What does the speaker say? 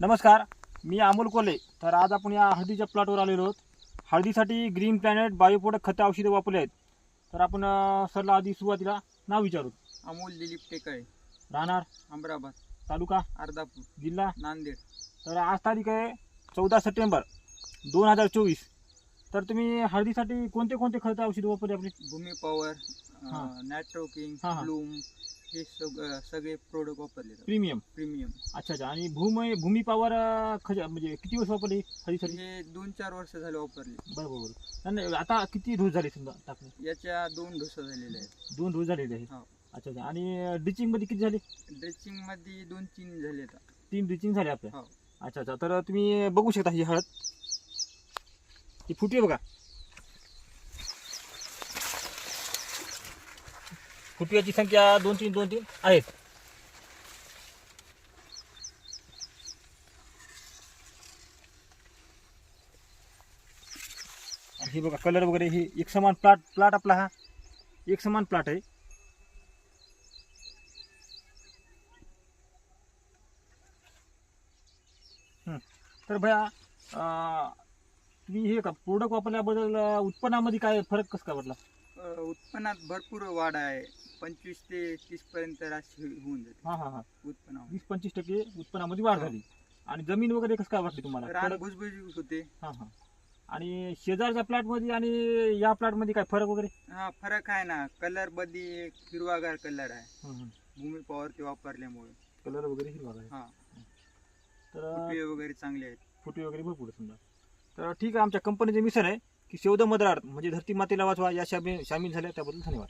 नमस्कार मी अमोल कोले तर आज आपण या हळदीच्या प्लॉटवर आलेलो आहोत. हळदीसाठी ग्रीन प्लॅनेट बायोप्रोडक्ट खतं औषधे वापरले आहेत. तर आपण सरला आधी सुरुवातीला नाव विचारू. अमोल दिलीप टेकाळे. राहणार? अमराबाद. तालुका? अर्धापूर. जिल्हा? नांदेड. तर आज तारीख आहे चौदा सप्टेंबर दोन हजार चोवीस. तर तुम्ही हळदीसाठी कोणते कोणते खतं औषधे वापरले आपले? भूमी पॉवर. नॅट्रो किंग हा. ब्लूम हे सग सगळे प्रोडक्ट वापरले प्रीमियम प्रीमियम अच्छा अच्छा. आणि भूमी भूमी पॉवर खज म्हणजे किती वर्ष वापरली हळदीसाठी हे दोन चार वर्ष झाले वापरले. बरं बरं बरं आणि आता किती डोस झाले समजा टाकले याच्या दोन डोसा झालेले आहेत. दोन डोस झालेले आहेत. हो. अच्छा अच्छा. आणि ड्रिचिंगमध्ये किती झाले? ड्रेसिंगमध्ये दोन तीन झाले आता. तीन ड्रिचिंग झाले आपल्या? हो. अच्छा अच्छा. तर तुम्ही बघू शकता ही हळद. ही फुटी आहे बघा. फुटव्याची संख्या दोन तीन दोन तीन आहेत. आणि हे बघा कलर वगैरे हे एक समान प्लॉट प्लॉट आपला हा. एक समान प्लॉट आहे. तर भया तुम्ही हे का प्रोडक्ट वापरल्याबद्दल उत्पन्नामध्ये काय फरक कसं काय वाटला उत्पन्नात भरपूर वाढ आहे. पंचवीस ते तीस पर्यंत राशी होऊन जाते. हां हां हां. उत्पन्नावर वीस पंचवीस टक्के उत्पन्नामध्ये वाढ हो. झाली. आणि जमीन वगैरे कसं काय वाटली तुम्हाला? रान भुसभुशीत होते. हां हां. आणि शेजारच्या प्लॉटमध्ये आणि या प्लॉटमध्ये काय फरक वगैरे? हा फरक आहे ना. कलरमध्ये हिरवागार कलर आहे. भूमी पॉवर ते वापरल्यामुळे. कलर वगैरे हिरवा आहे. हा. तर फुटवे वगैरे चांगले आहेत. फुटे वगैरे भरपूर आहे समजा. तर ठीक आहे आमच्या कंपनीचे मिशन आहे. की शोध मदरार म्हणजे धरती मातेला वाचवा या शामी सामील झाल्या त्याबद्दल धन्यवाद.